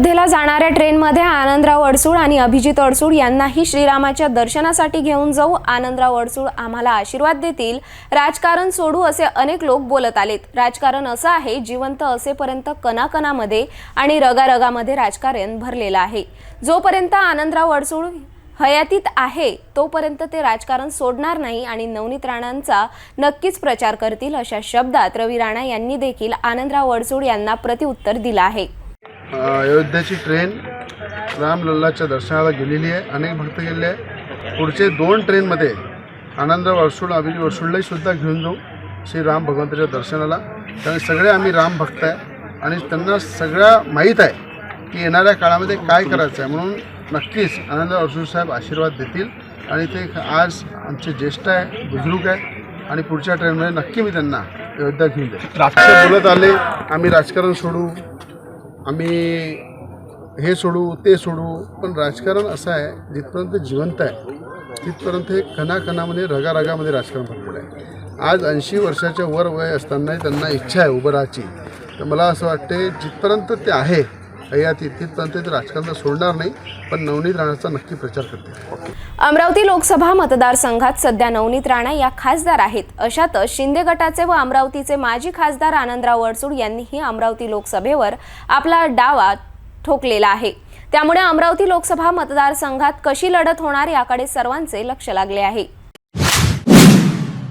अयोध्येला जाणाऱ्या ट्रेनमध्ये आनंदराव अडसूळ आणि अभिजित अडसूळ यांनाही श्रीरामाच्या दर्शनासाठी घेऊन जाऊ. आनंदराव अडसूळ आम्हाला आशीर्वाद देतील. राजकारण सोडू असे अनेक लोक बोलत आलेत. राजकारण असं आहे जिवंत असेपर्यंत कणाकणामध्ये आणि रगारगामध्ये राजकारण भरलेलं आहे. जोपर्यंत आनंदराव अडसूळ हयातीत आहे तोपर्यंत ते राजकारण सोडणार नाही आणि नवनीत राणांचा नक्कीच प्रचार करतील अशा शब्दात रवी राणा यांनी देखील आनंदराव अडसूळ यांना प्रतिउत्तर दिलं आहे. अयोध्याची ट्रेन रामलल्लाच्या दर्शनाला गेलेली आहे. अनेक भक्त गेलेले आहे पुढचे दोन ट्रेनमध्ये आनंदराव अडसूळ अभिजित अडसूळलाही सुद्धा घेऊन जाऊ. श्री राम भगवंताच्या दर्शनाला. कारण सगळे आम्ही राम भक्त आहे. आणि त्यांना सगळं माहीत आहे की येणाऱ्या काळामध्ये काय करायचं आहे. म्हणून नक्कीच आनंदराव अडसूळ साहेब आशीर्वाद देतील. आणि ते आज आमचे ज्येष्ठ आहे बुजुर्ग आहे. आणि पुढच्या ट्रेनमध्ये नक्की मी त्यांना अयोध्या घेऊन जाईल. बोलत आले आम्ही राजकारण सोडू. आम्ही हे सोडू ते सोडू पण राजकारण असं आहे जिथपर्यंत जिवंत आहे तिथपर्यंत हे कणाकणामध्ये रगारगामध्ये राजकारण भरपूर आहे. आज ऐंशी वर्षाच्या वर वय असतानाही त्यांना इच्छा आहे उभं राहायची. तर मला असं वाटते जिथपर्यंत ते आहे हयाती तिथपर्यंत ते राजकारण सोडणार नाही पण नवनीत राणाचा नक्की प्रचार करते अमरावती लोकसभा मतदारसंघात सध्या नवनीत राणा या खासदार आहेत. अशातच शिंदे गटाचे व अमरावतीचे माजी खासदार आनंदराव अडसूड यांनीही अमरावती लोकसभेवर आपला डावा ठोकलेला आहे. त्यामुळे अमरावती लोकसभा मतदारसंघात कशी लढत होणार याकडे सर्वांचे लक्ष लागले आहे.